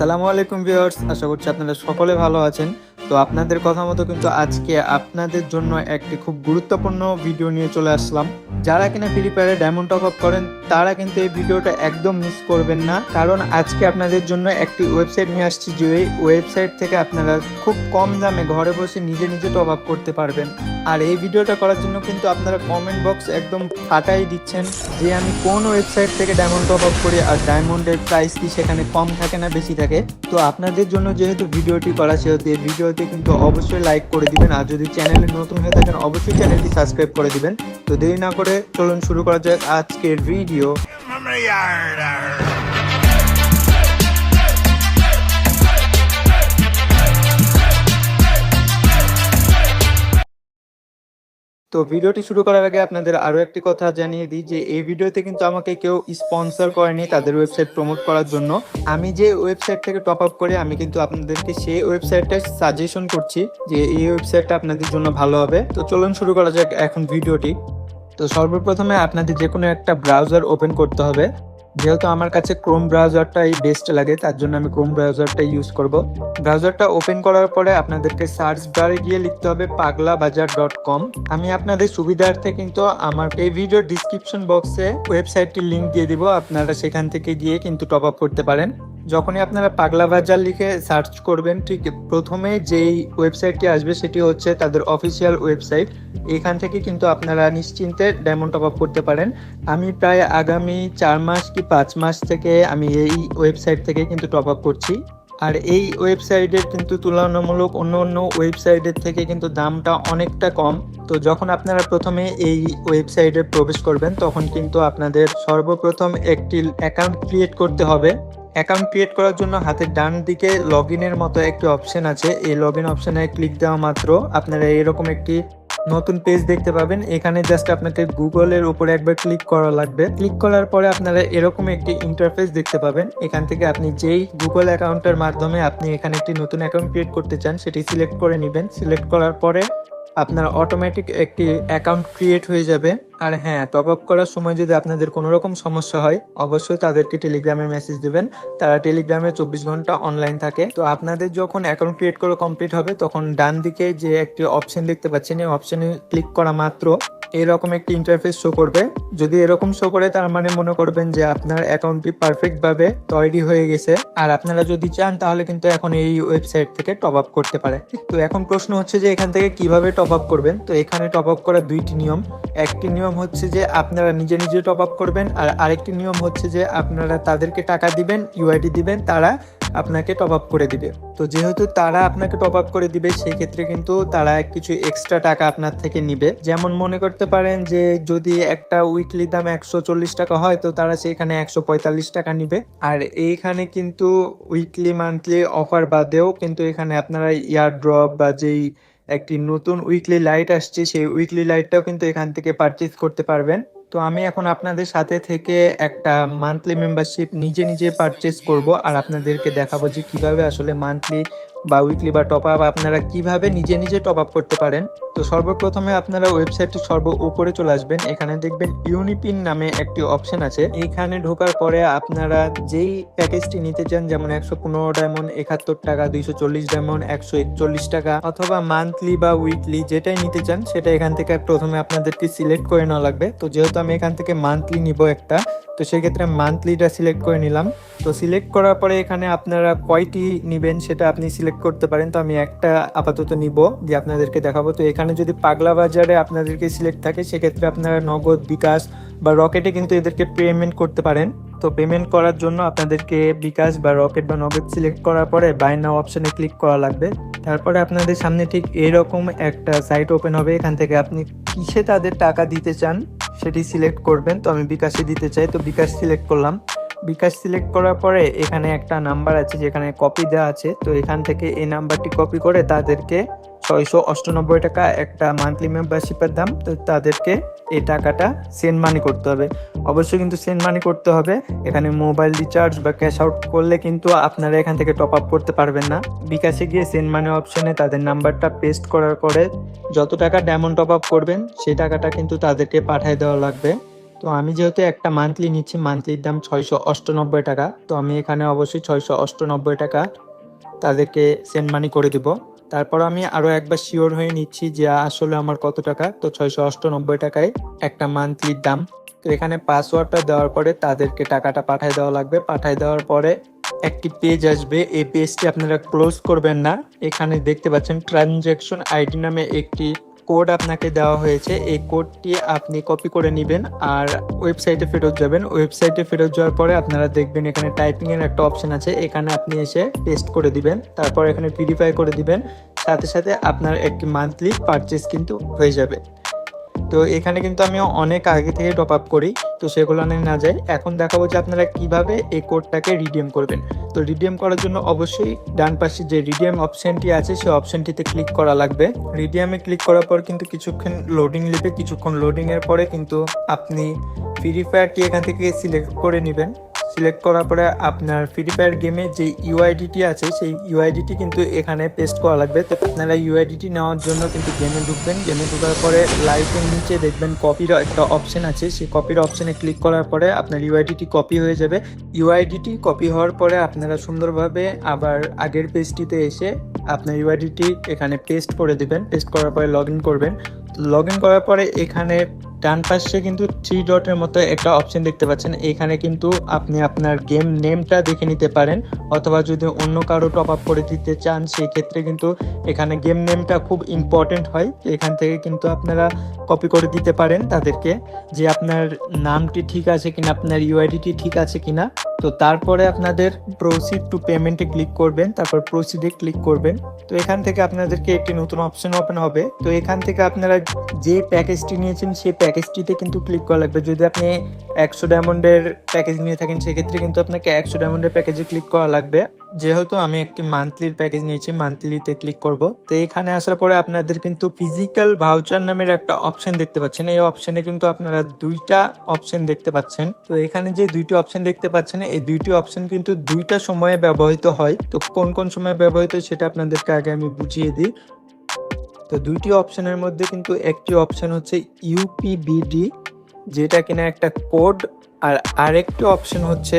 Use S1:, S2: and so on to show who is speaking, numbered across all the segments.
S1: আসসালামু আলাইকুম ভিউয়ার্স, আশা করছি আপনারা সকলে ভালো আছেন। তো আপনাদের কথা মতো কিন্তু আজকে আপনাদের জন্য একটি খুব গুরুত্বপূর্ণ ভিডিও নিয়ে চলে আসলাম। যারা কিনা ফ্রি ফায়ারে ডায়মন্ড টপ আপ করেন, তারা কিন্তু এই ভিডিওটা একদম মিস করবেন না। কারণ আজকে আপনাদের জন্য একটি ওয়েবসাইট নিয়ে আসছি, যে ওয়েবসাইট থেকে আপনারা খুব কম দামে ঘরে বসে নিজে নিজে টপ আপ করতে পারবেন। আর এই ভিডিওটা করার জন্য কিন্তু আপনারা কমেন্ট বক্স একদম ফাটাই দিচ্ছেন যে আমি কোন ওয়েবসাইট থেকে ডায়মন্ড টপ আপ করি আর ডায়মন্ডের প্রাইস কি সেখানে কম থাকে না বেশি থাকে? তো আপনাদের জন্য যেহেতু ভিডিওটি করা সেহেতু এই ভিডিওতে কিন্তু অবশ্যই লাইক করে দিবেন আর যদি চ্যানেলে নতুন হয়ে থাকেন অবশ্যই চ্যানেলটি সাবস্ক্রাইব করে দিবেন। তো দেরি না করে চলুন শুরু করা যাক আজকের ভিডিও তো ভিডিওটি শুরু করার আগে আপনাদের আরও একটি কথা জানিয়ে দিই যে এই ভিডিওতে কিন্তু আমাকে কেউ স্পন্সর করেনি তাদের ওয়েবসাইট প্রমোট করার জন্য। আমি যে ওয়েবসাইট থেকে টপ আপ করে আমি কিন্তু আপনাদেরকে সেই ওয়েবসাইটটা সাজেশন করছি যে এই ওয়েবসাইটটা আপনাদের জন্য ভালো হবে। তো চলুন শুরু করা যাক এখন ভিডিওটি। তো সর্বপ্রথমে আপনাদের যে কোনো একটা ব্রাউজার ওপেন করতে হবে। যেহেতু আমার কাছে ক্রোম ব্রাউজারটাই বেস্ট লাগে, তার জন্য আমি ক্রোম ব্রাউজারটা ইউজ করব। ব্রাউজারটা ওপেন করার পরে আপনাদেরকে সার্চ বারে গিয়ে লিখতে হবে পাগলা বাজার ডট কম আমি আপনাদের সুবিধার্থে কিন্তু আমার এই ভিডিওর ডিসক্রিপশন বক্সে ওয়েবসাইটটির লিংক দিয়ে দিব, আপনারা সেখান থেকে গিয়ে কিন্তু টপ আপ করতে পারেন। যখনই আপনারা পাগলা বাজার লিখে সার্চ করবেন, ঠিক প্রথমে যেই ওয়েবসাইটটি আসবে সেটি হচ্ছে তাদের অফিসিয়াল ওয়েবসাইট। এখান থেকে কিন্তু আপনারা নিশ্চিন্তে ডায়মন্ড টপ আপ করতে পারেন। আমি প্রায় আগামী চার মাস কি পাঁচ মাস থেকে আমি এই ওয়েবসাইট থেকে কিন্তু টপ আপ করছি। আর এই ওয়েবসাইটের কিন্তু তুলনামূলক অন্য অন্য ওয়েবসাইটের থেকে কিন্তু দামটা অনেকটা কম। তো যখন আপনারা প্রথমে এই ওয়েবসাইটে প্রবেশ করবেন, তখন কিন্তু আপনাদের সর্বপ্রথম একটি অ্যাকাউন্ট ক্রিয়েট করতে হবে। অ্যাকাউন্ট ক্রিয়েট করার জন্য হাতের ডান দিকে লগ ইনের মতো একটি অপশন আছে। এই লগ ইন অপশানে ক্লিক দেওয়া মাত্র আপনারা এরকম একটি নতুন পেজ দেখতে পাবেন। এখানে জাস্ট আপনাকে গুগলের উপরে একবার ক্লিক করা লাগবে। ক্লিক করার পরে আপনারা এরকম একটি ইন্টারফেস দেখতে পাবেন। এখান থেকে আপনি যেই গুগল অ্যাকাউন্টের মাধ্যমে আপনি এখানে একটি নতুন অ্যাকাউন্ট ক্রিয়েট করতে চান, সেটি সিলেক্ট করে নেবেন। সিলেক্ট করার পরে আপনার অটোমেটিক একটি অ্যাকাউন্ট ক্রিয়েট হয়ে যাবে। আর হ্যাঁ টপ আপ করার সময় যদি আপনাদের কোনো রকম সমস্যা হয়, অবশ্যই তাদেরকে টেলিগ্রামে মেসেজ দেবেন। তারা টেলিগ্রামে চব্বিশ ঘণ্টা অনলাইন থাকে। তো আপনাদের যখন অ্যাকাউন্ট ক্রিয়েট করে কমপ্লিট হবে, তখন ডান দিকে যে একটি অপশন দেখতে পাচ্ছেন, এই অপশনে ক্লিক করা মাত্র। এরকম একটি ইন্টারফেস শো করবে। যদি এরকম শো করে, তার মানে মনে করবেন যে আপনার অ্যাকাউন্টটি পারফেক্ট ভাবে তৈরি হয়ে গেছে। আর আপনারা যদি চান, তাহলে কিন্তু এখন এই ওয়েবসাইট থেকে টপ আপ করতে পারে। তো, এখন প্রশ্ন হচ্ছে যে এখান থেকে কীভাবে টপ আপ করবেন? তো এখানে টপ আপ করার দুইটি নিয়ম। একটি নিয়ম হচ্ছে যে আপনারা নিজে নিজে টপ আপ করবেন, আর আরেকটি নিয়ম হচ্ছে যে আপনারা তাদেরকে টাকা দিবেন ইউআইডি দিবেন, তারা আপনাকে টপ আপ করে দিবে। তো যেহেতু তারা আপনাকে টপ আপ করে দিবে, সেই ক্ষেত্রে কিন্তু তারা কিছু এক্সট্রা টাকা আপনার থেকে নিবে। যেমন মনে করতে পারেন যে যদি একটা উইকলি দাম একশো চল্লিশ টাকা হয়, তো তারা সেখানে একশো পঁয়তাল্লিশ টাকা নিবে। আর এইখানে কিন্তু উইকলি মান্থলি অফার বাদেও কিন্তু এখানে আপনারা ইয়ার ড্রপ বা যেই একটি নতুন উইকলি লাইট আসছে, সেই উইকলি লাইটটাও কিন্তু এখান থেকে পারচেস করতে পারবেন। তো আমি এখন আপনাদের সাথে থেকে একটা মান্থলি মেম্বারশিপ নিজে নিজে পারচেস করব আর আপনাদেরকে দেখাবো যে কীভাবে আসলে মান্থলি বা উইকলি বা টপ আপ আপনারা কীভাবে নিজে নিজে টপ আপ করতে পারেন। তো সর্বপ্রথমে আপনারা ওয়েবসাইটটি সর্ব উপরে চলে আসবেন। এখানে দেখবেন ইউনিপিন নামে একটি অপশন আছে। এখানে ঢোকার পরে আপনারা যেই প্যাকেজটি নিতে চান, যেমন একশো পনেরো ডায়মন্ড, একাত্তর টাকা, দুইশো চল্লিশ ডায়মন্ড, একশো একচল্লিশ টাকা অথবা মান্থলি বা উইকলি যেটাই নিতে চান, সেটা এখান থেকে প্রথমে আপনাদেরকে সিলেক্ট করে নেওয়া লাগবে। তো যেহেতু আমি এখান থেকে মান্থলি নিব একটা, তো সেক্ষেত্রে মান্থলিটা সিলেক্ট করে নিলাম। তো সিলেক্ট করার পরে এখানে আপনারা কয়টি নিবেন সেটা আপনি সিলেক্ট করতে পারেন। তো আমি একটা আপাতত নিব যে আপনাদেরকে দেখাবো। তো এখানে যদি পাগলা বাজারে আপনাদেরকে সিলেক্ট থাকে, সেক্ষেত্রে আপনারা নগদ বিকাশ বা রকেটে কিন্তু এদেরকে পেমেন্ট করতে পারেন। তো পেমেন্ট করার জন্য আপনাদেরকে বিকাশ বা রকেট বা নগদ সিলেক্ট করার পরে বাই নাও অপশনে ক্লিক করা লাগবে। তারপরে আপনাদের সামনে ঠিক এরকম একটা সাইট ওপেন হবে। এখান থেকে আপনি কিসে তাদের টাকা দিতে চান, সেটি সিলেক্ট করবেন। তো আমি বিকাশে দিতে চাই, তো বিকাশ সিলেক্ট করলাম। বিকাশ সিলেক্ট করার পরে এখানে একটা নাম্বার আছে যেখানে কপি দেওয়া আছে। তো এখান থেকে এই নাম্বারটি কপি করে তাদেরকে ছয়শো অষ্টানব্বই টাকা একটা মান্থলি মেম্বারশিপের দাম, তো তাদেরকে এই টাকাটা সেন্ড মানি করতে হবে। অবশ্যই কিন্তু সেন্ড মানি করতে হবে। এখানে মোবাইল রিচার্জ বা ক্যাশ আউট করলে কিন্তু আপনারা এখান থেকে টপ আপ করতে পারবেন না। বিকাশে গিয়ে সেন্ড মানি অপশনে তাদের নাম্বারটা পেস্ট করার পরে যত টাকা ডায়মন্ড টপ আপ করবেন, সেই টাকাটা কিন্তু তাদেরকে পাঠিয়ে দেওয়া লাগবে। তো আমি যেহেতু একটা মান্থলি নিচ্ছি মান্থলির দাম ছয়শো অষ্টানব্বই টাকা, তো আমি এখানে অবশ্যই ছয়শো অষ্টানব্বই টাকা তাদেরকে সেন্ড মানি করে দিব। তারপর আমি আরও একবার শিওর হয়ে নিচ্ছি যে আসলে আমার কত টাকা? তো ছয়শো অষ্টানব্বই টাকায় একটা মান্থলির দাম। তো এখানে পাসওয়ার্ডটা দেওয়ার পরে তাদেরকে টাকাটা পাঠিয়ে দেওয়া লাগবে। পাঠিয়ে দেওয়ার পরে একটি পেজ আসবে। এই পেজটি আপনারা ক্লোজ করবেন না। এখানে দেখতে পাচ্ছেন ট্রানজ্যাকশন আইডি নামে একটি কোড আপনাকে দেওয়া হয়েছে। এই কোডটি আপনি কপি করে নেবেন আর ওয়েবসাইটে ফেরত যাবেন। ওয়েবসাইটে ফেরত যাওয়ার পরে আপনারা দেখবেন এখানে টাইপিংয়ের একটা অপশন আছে। এখানে আপনি এসে পেস্ট করে দিবেন। তারপর এখানে পিডিফাই করে দিবেন। সাথে সাথে আপনার একটি মান্থলি পারচেস কিন্তু হয়ে যাবে। তো এখানে কিন্তু আমি অনেক আগে থেকে টপ আপ করি, তো সেগুলো নিয়ে না যাই। এখন দেখাবো যে আপনারা কীভাবে এই কোডটাকে রিডিএম করবেন। তো রিডিএম করার জন্য অবশ্যই ডান পাশে যে রিডিএম অপশনটি আছে, সেই অপশনটিতে ক্লিক করা লাগবে। রিডিএমে ক্লিক করার পর কিন্তু কিছুক্ষণ লোডিং নেবে। কিছুক্ষণ লোডিংয়ের পরে কিন্তু আপনি ফ্রি ফায়ারটি এখান থেকে সিলেক্ট করে নেবেন। সিলেক্ট করার পরে আপনার ফ্রি ফায়ার গেমে যে ইউআইডিটি আছে, সেই ইউআইডিটি কিন্তু এখানে পেস্ট করা লাগবে। তো আপনারা ইউআইডিটি নেওয়ার জন্য কিন্তু গেমে ঢুকবেন। গেমে ঢোকার পরে লাইভের নিচে দেখবেন কপির একটা অপশন আছে। সেই কপির অপশনে ক্লিক করার পরে আপনার ইউআইডিটি কপি হয়ে যাবে। ইউআইডিটি কপি হওয়ার পরে আপনারা সুন্দরভাবে আবার আগের পেজটিতে এসে আপনার ইউআইডিটি এখানে পেস্ট করে দেবেন। পেস্ট করার পরে লগ ইন করবেন। লগ ইন করার পরে এখানে ডান পাশে কিন্তু থ্রি ডটের মতো একটা অপশন দেখতে পাচ্ছেন। এখানে কিন্তু আপনি আপনার গেম নেমটা দেখে নিতে পারেন, অথবা যদি অন্য কারও টপ আপ করে দিতে চান সেই ক্ষেত্রে কিন্তু এখানে গেম নেমটা খুব ইম্পর্টেন্ট হয়। এখান থেকে কিন্তু আপনারা কপি করে দিতে পারেন তাদেরকে যে আপনার নামটি ঠিক আছে কিনা, আপনার ইউআইডিটি ঠিক আছে কিনা। তো তারপরে আপনাদের প্রসিড টু পেমেন্টে ক্লিক করবেন, তারপর প্রসিডে ক্লিক করবেন। তো এখান থেকে আপনাদেরকে একটি নতুন অপশন ওপেন হবে। তো এখান থেকে আপনারা যে প্যাকেজটি নিয়েছেন, সেই প্যাকেজটিতে কিন্তু ক্লিক করা লাগবে। যদি আপনি একশো ডায়মন্ডের প্যাকেজ নিয়ে থাকেন, সেক্ষেত্রে কিন্তু আপনাকে একশো ডায়মন্ডের প্যাকেজে ক্লিক করা লাগবে। যেহেতু আমি একটি মান্থলির প্যাকেজ নিয়েছি মান্থলিতে ক্লিক করব। তো এখানে আসার পরে আপনাদের কিন্তু ফিজিক্যাল ভাউচার নামের একটা অপশন দেখতে পাচ্ছেন। এই অপশনে কিন্তু আপনারা দুইটা অপশন দেখতে পাচ্ছেন। তো এখানে যে দুইটি অপশন দেখতে পাচ্ছেন, এই দুইটি অপশন কিন্তু দুইটা সময়ে ব্যবহৃত হয়। তো কোন কোন সময় ব্যবহৃত সেটা আপনাদেরকে আগে আমি বুঝিয়ে দিই। তো দুইটি অপশনের মধ্যে কিন্তু একটি অপশন হচ্ছে ইউপিবিডি যেটা কিনা একটা কোড আর আরেকটি অপশন হচ্ছে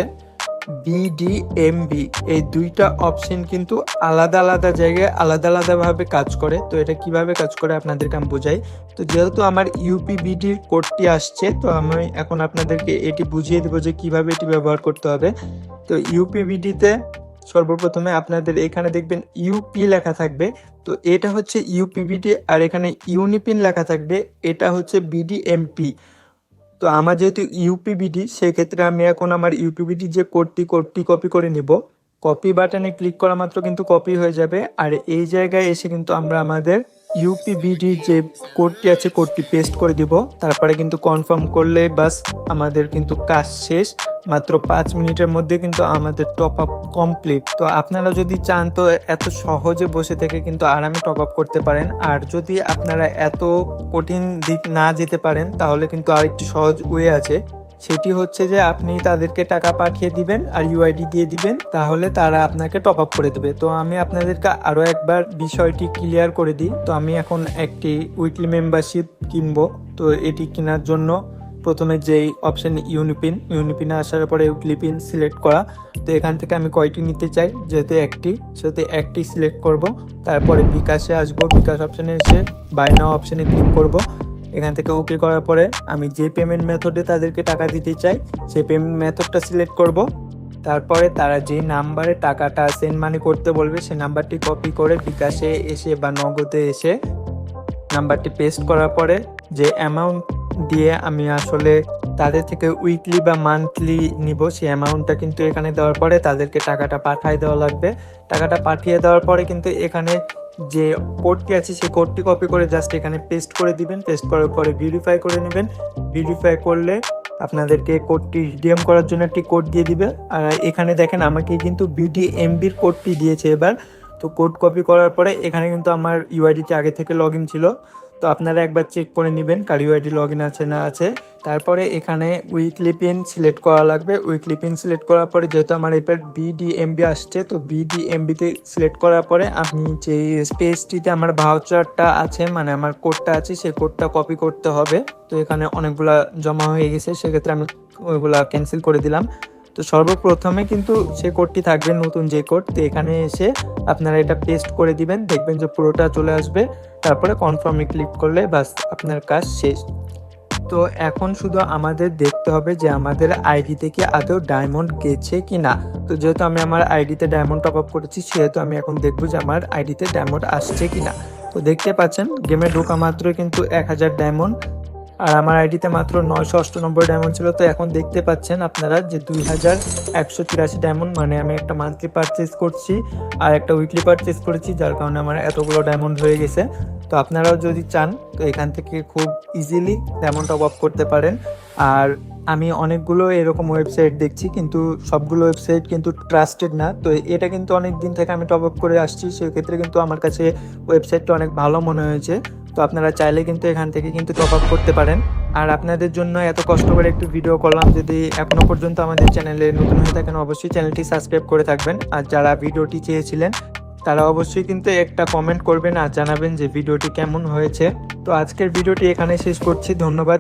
S1: বিডিএমবি এই দুইটা অপশন কিন্তু আলাদা আলাদা জায়গায় আলাদা আলাদাভাবে কাজ করে। তো এটা কীভাবে কাজ করে আপনাদেরকে আমি বোঝাই। তো যেহেতু আমার ইউপিবিডির কোডটি আসছে, তো আমি এখন আপনাদেরকে এটি বুঝিয়ে দেবো যে কীভাবে এটি ব্যবহার করতে হবে। তো ইউপিবিডিতে সর্বপ্রথমে আপনাদের এখানে দেখবেন ইউপি লেখা থাকবে। তো এটা হচ্ছে ইউপিবিডি আর এখানে ইউনিপিন লেখা থাকবে। এটা হচ্ছে বিডিএমপি তো আমার যেহেতু ইউপিবিডি সেক্ষেত্রে আমি এখন আমার ইউপিবিডি যে কোডটি কোডটি কপি করে নিব। কপি বাটনে ক্লিক করা মাত্র কিন্তু কপি হয়ে যাবে। আর এই জায়গায় এসে কিন্তু আমরা আমাদের ইউপিবিডি যে কোডটি আছে কোডটি পেস্ট করে দিব। তারপরে কিন্তু কনফার্ম করলে বাস আমাদের কিন্তু কাজ শেষ। মাত্র পাঁচ মিনিটের মধ্যে কিন্তু আমাদের টপ আপ কমপ্লিট তো আপনারা যদি চান তো এত সহজে বসে থেকে কিন্তু আরামে টপ আপ করতে পারেন। আর যদি আপনারা এত কঠিন দিক না যেতে পারেন, তাহলে কিন্তু আরেকটি সহজ ওয়ে আছে। সেটি হচ্ছে যে আপনি তাদেরকে টাকা পাঠিয়ে দিবেন আর ইউআইডি দিয়ে দিবেন, তাহলে তারা আপনাকে টপ আপ করে দেবে। তো আমি আপনাদেরকে আরও একবার বিষয়টি ক্লিয়ার করে দিই। তো আমি এখন একটি উইকলি মেম্বারশিপ কিনবো। তো এটি কেনার জন্য প্রথমে যেই অপশন ইউনিপিন ইউনিপিনে আসার পরে উইকলিপিন সিলেক্ট করা। তো এখান থেকে আমি কয়টি নিতে চাই? যেহেতু একটি, সেহেতু একটি সিলেক্ট করব। তারপরে বিকাশে আসব। বিকাশ অপশানে এসে বাই নাও অপশনে ক্লিক করব। এখান থেকে ওকে করার পরে আমি যে পেমেন্ট মেথডে তাদেরকে টাকা দিতে চাই, সেই পেমেন্ট মেথডটা সিলেক্ট করব। তারপরে তারা যে নাম্বারে টাকাটা সেন্ড মানি করতে বলবে, সেই নাম্বারটি কপি করে বিকাশে এসে বা নগদে এসে নাম্বারটি পেস্ট করার পরে যে অ্যামাউন্ট দিয়ে আমি আসলে তাদের থেকে উইকলি বা মান্থলি নিব। সেই অ্যামাউন্টটা কিন্তু এখানে দেওয়ার পরে তাদেরকে টাকাটা পাঠিয়ে দেওয়া লাগবে। টাকাটা পাঠিয়ে দেওয়ার পরে কিন্তু এখানে যে কোডটি আছে, সেই কোডটি কপি করে জাস্ট এখানে পেস্ট করে দিবেন। পেস্ট করার পরে ভেরিফাই করে নেবেন। ভেরিফাই করলে আপনাদেরকে কোডটি রিডিএম করার জন্য একটি কোড দিয়ে দিবে। আর এখানে দেখেন আমাকে কিন্তু বিডিএমবির কোডটি দিয়েছে এবার। তো কোড কপি করার পরে এখানে কিন্তু আমার ইউআইডিতে আগে থেকে লগ ছিল। তো আপনারা একবার চেক করে নেবেন, কারিও আইডি লগ ইন আছে না আছে। তারপরে এখানে উইকলি পিন সিলেক্ট করা লাগবে। উইকলি পিন সিলেক্ট করার পরে যেহেতু আমার এবার বিডিএমবি আসছে, তো বিডিএমবিতে সিলেক্ট করার পরে আপনি যে স্পেসটিতে আমার ভাউচারটা আছে মানে আমার কোডটা আছে, সেই কোডটা কপি করতে হবে। তো এখানে অনেকগুলা জমা হয়ে গেছে, সেক্ষেত্রে আমি ওইগুলা ক্যান্সেল করে দিলাম। তো সর্বপ্রথমে কিন্তু সে কোডটি থাকবে নতুন যে কোড তো এখানে এসে আপনারা এটা পেস্ট করে দিবেন, দেখবেন যে পুরোটা চলে আসবে। তারপরে কনফার্মে ক্লিক করলে বাস আপনার কাজ শেষ। তো এখন শুধু আমাদের দেখতে হবে যে আমাদের আইডিতে কি আদৌ ডায়মন্ড গেছে কি না। তো যেহেতু আমি আমার আইডিতে ডায়মন্ড টপ আপ করেছি, সেহেতু আমি এখন দেখব যে আমার আইডিতে ডায়মন্ড আসছে কি না। তো দেখতে পাচ্ছেন গেমে ঢোকা মাত্র কিন্তু এক হাজার ডায়মন্ড আর আমার আইডিতে মাত্র নয়শো অষ্টানব্বই ডায়মন্ড ছিল, তো এখন দেখতে পাচ্ছেন আপনারা যে দুই হাজার একশো তিরাশি ডায়মন্ড মানে আমি একটা মান্থলি পারচেস করছি আর একটা উইকলি পারচেস করেছি, যার কারণে আমার এতগুলো ডায়মন্ড হয়ে গেছে। তো আপনারাও যদি চান, তো এখান থেকে খুব ইজিলি ডায়মন্ড টপ আপ করতে পারেন। আর আমি অনেকগুলো এরকম ওয়েবসাইট দেখছি, কিন্তু সবগুলো ওয়েবসাইট কিন্তু ট্রাস্টেড না। তো এটা কিন্তু অনেক দিন থেকে আমি টপ আপ করে আসছি, সেক্ষেত্রে কিন্তু আমার কাছে ওয়েবসাইটটা অনেক ভালো মনে হয়েছে। তো আপনারা চাইলে কিন্তু এখান থেকে কিন্তু টপ আপ করতে পারেন। আর আপনাদের জন্য এত কষ্ট করে একটু ভিডিও করলাম, যদি এখনও পর্যন্ত আমাদের চ্যানেলে নতুন হয়ে থাকেন, অবশ্যই চ্যানেলটি সাবস্ক্রাইব করে থাকবেন। আর যারা ভিডিওটি চেয়েছিলেন, তারা অবশ্যই কিন্তু একটা কমেন্ট করবেন আর জানাবেন যে ভিডিওটি কেমন হয়েছে। তো আজকের ভিডিওটি এখানে শেষ করছি, ধন্যবাদ।